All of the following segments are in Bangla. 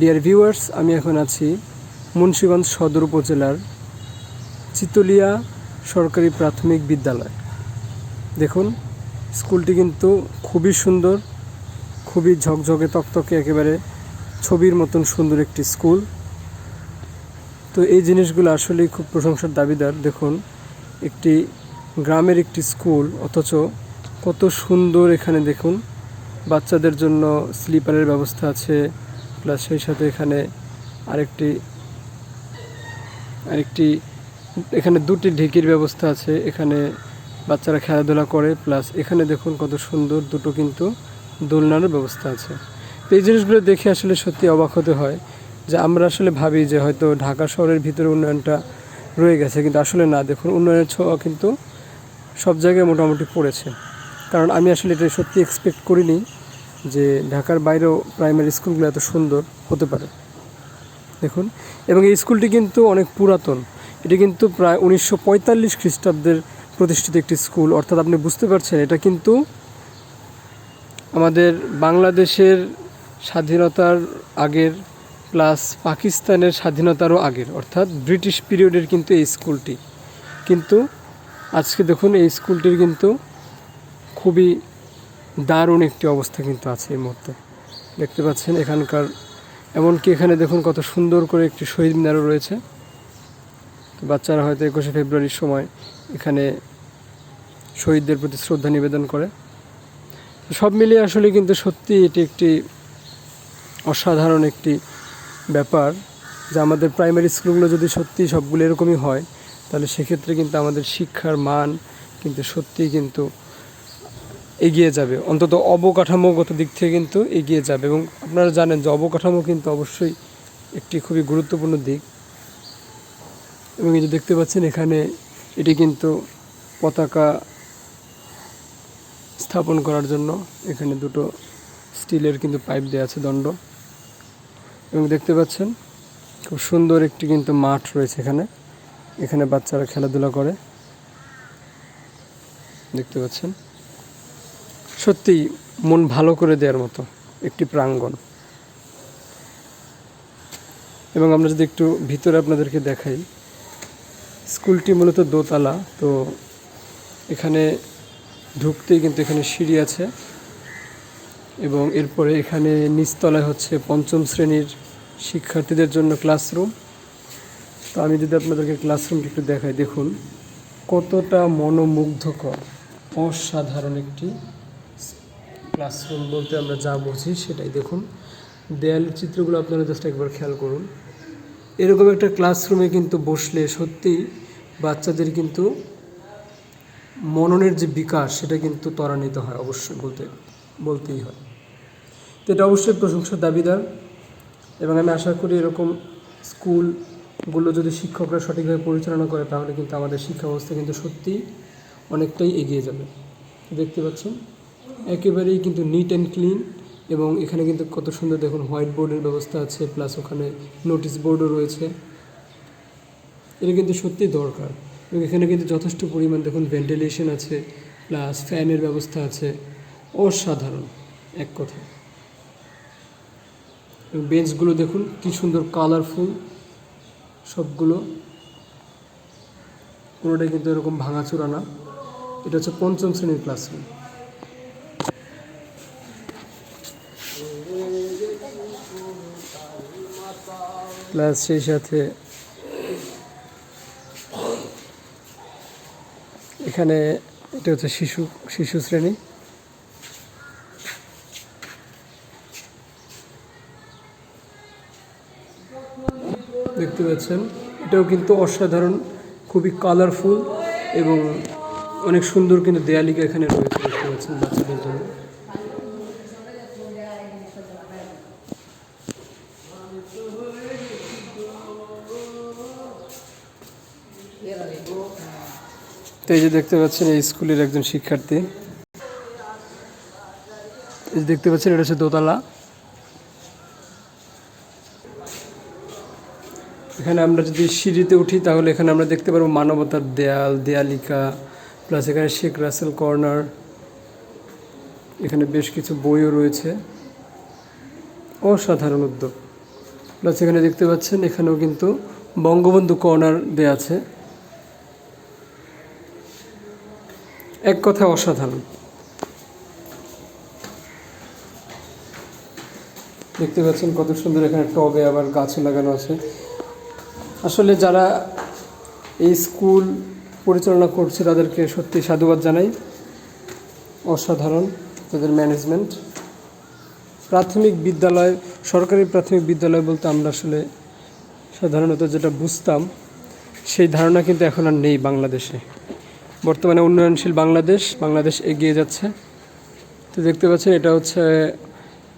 ডিয়ার ভিউয়ার্স আমি এখন আছি মুন্সিগঞ্জ সদর উপজেলার চিতলিয়া সরকারি প্রাথমিক বিদ্যালয়। দেখুন, স্কুলটি কিন্তু খুবই সুন্দর, খুবই ঝকঝকে তকতকে একেবারে ছবির মতন সুন্দর একটি স্কুল। তো এই জিনিসগুলো আসলেই খুব প্রশংসার দাবিদার। দেখুন, একটি গ্রামের একটি স্কুল, অথচ কত সুন্দর এখানে দেখুন, বাচ্চাদের জন্য স্লিপারের ব্যবস্থা আছে প্লাস সেই সাথে এখানে আরেকটি আরেকটি, এখানে দুটি ঢেকির ব্যবস্থা আছে। এখানে বাচ্চারা খেলাধুলা করে, প্লাস এখানে দেখুন কত সুন্দর দুটো কিন্তু দোলনারও ব্যবস্থা আছে। তো এই জিনিসগুলো দেখে আসলে সত্যি অবাক হতে হয় যে আমরা আসলে ভাবি যে হয়তো ঢাকা শহরের ভিতরে উন্নয়নটা রয়ে গেছে, কিন্তু আসলে না। দেখুন, উন্নয়নের ছোঁয়া কিন্তু সব জায়গায় মোটামুটি পড়েছে। কারণ আমি আসলে এটা সত্যি এক্সপেক্ট করিনি যে ঢাকার বাইরেও প্রাইমারি স্কুলগুলো এত সুন্দর হতে পারে। দেখুন, এবং এই স্কুলটি কিন্তু অনেক পুরাতন। এটি কিন্তু প্রায় উনিশশো পঁয়তাল্লিশ খ্রিস্টাব্দের প্রতিষ্ঠিত একটি স্কুল অর্থাৎ আপনি বুঝতে পারছেন, এটা কিন্তু আমাদের বাংলাদেশের স্বাধীনতার আগের প্লাস পাকিস্তানের স্বাধীনতারও আগের। অর্থাৎ ব্রিটিশ পিরিয়ডের কিন্তু এই স্কুলটি কিন্তু আজকে দেখুন, এই স্কুলটির কিন্তু খুবই দারুণ একটি অবস্থা কিন্তু আছে এই মুহূর্তে। দেখতে পাচ্ছেন এখানকার, এমনকি এখানে দেখুন কত সুন্দর করে একটি শহীদ মিনারও রয়েছে। বাচ্চারা হয়তো একুশে ফেব্রুয়ারির সময় এখানে শহীদদের প্রতি শ্রদ্ধা নিবেদন করে। সব মিলিয়ে আসলে কিন্তু সত্যি এটি একটি অসাধারণ একটি ব্যাপার যে আমাদের প্রাইমারি স্কুলগুলো যদি সত্যি সবগুলো এরকমই হয়, তাহলে সেক্ষেত্রে কিন্তু আমাদের শিক্ষার মান কিন্তু সত্যিই কিন্তু এগিয়ে যাবে। অন্তত অবকাঠামোগত দিক থেকে কিন্তু এগিয়ে যাবে এবং আপনারা জানেন যে অবকাঠামো কিন্তু অবশ্যই একটি খুবই গুরুত্বপূর্ণ দিক। এবং এই যে দেখতে পাচ্ছেন এখানে এটি কিন্তু পতাকা স্থাপন করার জন্য এখানে দুটো স্টিলের কিন্তু পাইপ দেওয়া আছে দণ্ড। এবং দেখতে পাচ্ছেন খুব সুন্দর একটি কিন্তু মাঠ রয়েছে এখানে। এখানে বাচ্চারা খেলাধুলা করে। দেখতে পাচ্ছেন সত্যি মন ভালো করে দেওয়ার মতো একটি প্রাঙ্গণ। এবং আমরা যদি একটু ভিতরে আপনাদেরকে দেখাই, স্কুলটি মূলত দোতলা, তো এখানে ঢুকতেই কিন্তু এখানে সিঁড়ি আছে এবং এরপরে এখানে নিচতলায় হচ্ছে পঞ্চম শ্রেণির শিক্ষার্থীদের জন্য ক্লাসরুম। তো আমি যদি আপনাদেরকে ক্লাসরুমটি একটু দেখাই, দেখুন, কতটা মনোমুগ্ধকর, অসাধারণ একটি ক্লাসরুম বলতে আমরা যা বুঝি সেটাই দেখুন। দেয়াল চিত্রগুলো আপনারা জাস্ট একবার খেয়াল করুন। এরকম একটা ক্লাসরুমে কিন্তু বসলে সত্যি বাচ্চাদের কিন্তু মননের যে বিকাশ, সেটা কিন্তু ত্বরান্বিত হয় অবশ্যই বলতে, বলতেই হয়। তো এটা অবশ্যই প্রশংসার দাবিদার এবং আমি আশা করি এরকম স্কুলগুলো যদি শিক্ষকরা সঠিকভাবে পরিচালনা করে, তাহলে কিন্তু আমাদের শিক্ষা ব্যবস্থা কিন্তু সত্যিই অনেকটাই এগিয়ে যাবে। দেখতে পাচ্ছেন? একেবারেই কিন্তু নিট অ্যান্ড ক্লিন এবং এখানে কিন্তু কত সুন্দর দেখুন হোয়াইট বোর্ডের ব্যবস্থা আছে প্লাস ওখানে নোটিশ বোর্ডও রয়েছে। এটা কিন্তু সত্যিই দরকার। এবং এখানে কিন্তু যথেষ্ট পরিমাণ দেখুন ভেন্টিলেশন আছে প্লাস ফ্যানের ব্যবস্থা আছে। অসাধারণ, এক কথা বেঞ্চগুলো দেখুন কি সুন্দর কালারফুল সবগুলো। কোনোটাই কিন্তু এরকম ভাঙাচোরা না। এটা হচ্ছে পঞ্চম শ্রেণির ক্লাসরুম প্লাস সেই সাথে এখানে এটা হচ্ছে শিশু শিশু শ্রেণি। দেখতে পাচ্ছেন, এটাও কিন্তু অসাধারণ, খুবই কালারফুল এবং অনেক সুন্দর কিন্তু দেয়ালিকা এখানে রয়েছে, দেখতে পাচ্ছেন বাচ্চাদের তো এই যে দেখতে পাচ্ছেন এই স্কুলের একজন শিক্ষার্থী। এই যে দেখতে পাচ্ছেন এটা হচ্ছে দোতলা। এখানে আমরা যদি সিঁড়িতে উঠি, তাহলে এখানে আমরা দেখতে পারব মানবতার দেয়াল, দেয়ালিকা, প্লাস এখানে শেখ রাসেল কর্নার। এখানে বেশ কিছু বইও রয়েছে। অসাধারণ উদ্যোগ। প্লাস এখানে দেখতে পাচ্ছেন এখানেও কিন্তু বঙ্গবন্ধু কর্নার দেয়া আছে। এক কথায় অসাধারণ। দেখতে পাচ্ছেন কত সুন্দর এখানে টবে আবার গাছ লাগানো আছে। আসলে যারা এই স্কুল পরিচালনা করছে, তাদেরকে সত্যি সাধুবাদ জানাই। অসাধারণ তাদের ম্যানেজমেন্ট প্রাথমিক বিদ্যালয়, সরকারি প্রাথমিক বিদ্যালয় বলতে আমরা আসলে সাধারণত যেটা বুঝতাম, সেই ধারণা কিন্তু এখন আর নেই বাংলাদেশে। বর্তমানে উন্নয়নশীল বাংলাদেশ বাংলাদেশ এগিয়ে যাচ্ছে। তো দেখতে পাচ্ছেন, এটা হচ্ছে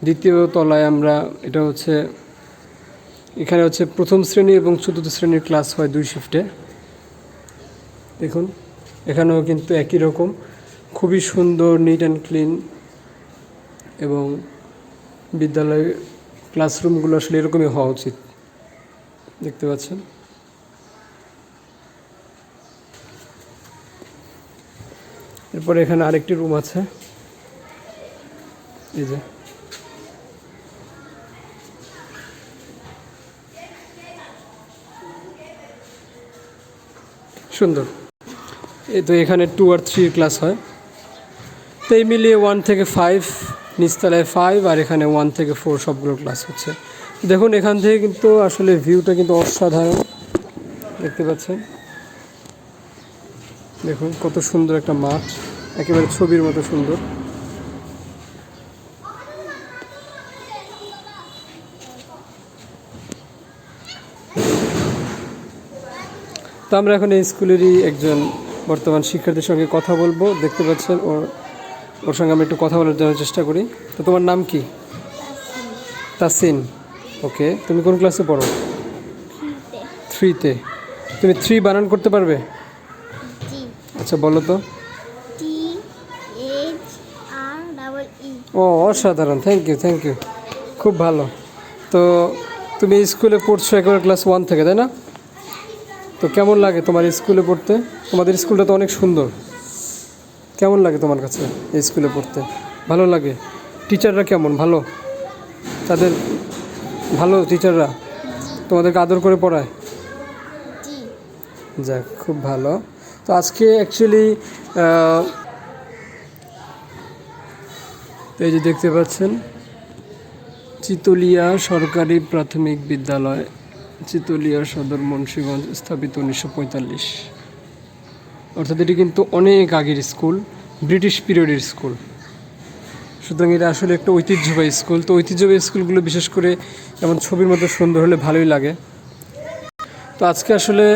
দ্বিতীয় তলায় আমরা, এটা হচ্ছে, এখানে হচ্ছে প্রথম শ্রেণি এবং চতুর্থ শ্রেণির ক্লাস হয় দুই শিফটে দেখুন, এখানেও কিন্তু একই রকম, খুবই সুন্দর নিট অ্যান্ড ক্লিন এবং বিদ্যালয় ক্লাসরুমগুলো আসলে এরকমই হওয়া উচিত। দেখতে পাচ্ছেন? এরপরে এখানে আরেকটি রুম আছে। এই যে। সুন্দর। এই তো এখানে টু আর থ্রি ক্লাস হয়। তো এই মিলিয়ে ওয়ান থেকে ফাইভ নিচতলায় ফাইভ আর এখানে ওয়ান থেকে ফোর সবগুলো ক্লাস হচ্ছে। দেখুন, এখান থেকে কিন্তু আসলে ভিউটা কিন্তু অসাধারণ। দেখতে পাচ্ছেন? দেখুন কত সুন্দর একটা মাঠ। একেবারে ছবির মতো সুন্দর। তো আমরা এখন এই স্কুলেরই একজন বর্তমান শিক্ষার্থীর সঙ্গে কথা বলব। দেখতে পাচ্ছেন ওর ওর সঙ্গে আমি একটু কথা বলার জন্য চেষ্টা করি। তো তোমার নাম কি? তাসিন। ওকে তুমি কোন ক্লাসে পড়ো? থ্রিতে। তুমি থ্রি বানান করতে পারবে? আচ্ছা বলো তো? ডাবল ই ও অসাধারণ। থ্যাংক ইউ থ্যাংক ইউ খুব ভালো। তো তুমি স্কুলে পড়ছো একেবারে ক্লাস ওয়ান থেকে তাই না? তো কেমন লাগে তোমার স্কুলে পড়তে? তোমাদের স্কুলটা তো অনেক সুন্দর। কেমন লাগে তোমার কাছে এই স্কুলে পড়তে? ভালো লাগে? টিচাররা কেমন? ভালো? তাদের ভালো টিচাররা? তোমাদেরকে আদর করে পড়ায়? যাক খুব ভালো। তো আজকে অ্যাকচুয়ালি এই যে দেখতে পাচ্ছেন, চিতলিয়া সরকারি প্রাথমিক বিদ্যালয়, চিতলিয়া সদর মুন্সীগঞ্জ, স্থাপিত উনিশশো পঁয়তাল্লিশ। অর্থাৎ এটি কিন্তু অনেক আগের স্কুল, ব্রিটিশ পিরিয়ডের স্কুল। সুতরাং এটা আসলে একটা ঐতিহ্যবাহী স্কুল। তো ঐতিহ্যবাহী স্কুলগুলো বিশেষ করে যেমন ছবির মতো সুন্দর হলে ভালোই লাগে। তো আজকে আসলে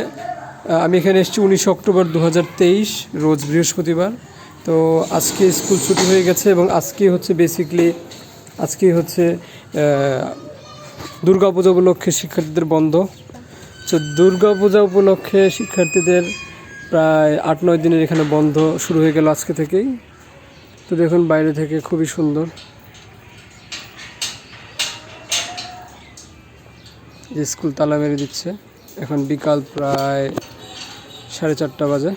আমি এখানে এসেছি উনিশে অক্টোবর দু হাজার তেইশ, রোজ বৃহস্পতিবার। তো আজকে স্কুল ছুটি হয়ে গেছে এবং আজকে হচ্ছে বেসিকলি আজকে হচ্ছে দুর্গা পূজা উপলক্ষে শিক্ষার্থীদের বন্ধ। তো দুর্গা পূজা উপলক্ষে শিক্ষার্থীদের প্রায় আট নয় দিনের এখানে বন্ধ শুরু হয়ে গেল আজকে থেকেই। তো দেখুন বাইরে থেকে খুবই সুন্দর। স্কুল তালা মেরে দিচ্ছে। এখন বিকাল প্রায় সাড়ে চারটা বাজে।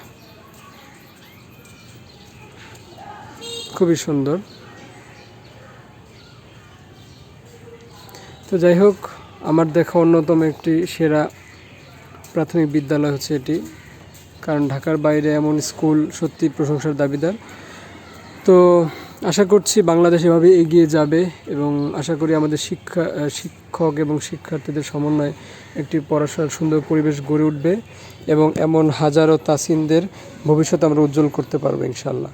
খুবই সুন্দর। তো যাই হোক, আমার দেখা অন্যতম একটি সেরা প্রাথমিক বিদ্যালয় হচ্ছে এটি, কারণ ঢাকার বাইরে এমন স্কুল সত্যি প্রশংসার দাবিদার। তো আশা করছি বাংলাদেশ এভাবে এগিয়ে যাবে এবং আশা করি আমাদের শিক্ষা শিক্ষক এবং শিক্ষার্থীদের সমন্বয়ে একটি পড়াশোনার সুন্দর পরিবেশ গড়ে উঠবে এবং এমন হাজারো তাসিনদের ভবিষ্যৎ আমরা উজ্জ্বল করতে পারব ইনশাল্লাহ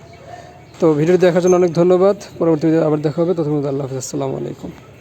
তো ভিডিও দেখার জন্য অনেক ধন্যবাদ। পরবর্তীতে আবার দেখা হবে। তখন আল্লাহ হাফিজ। আসসালামু আলাইকুম।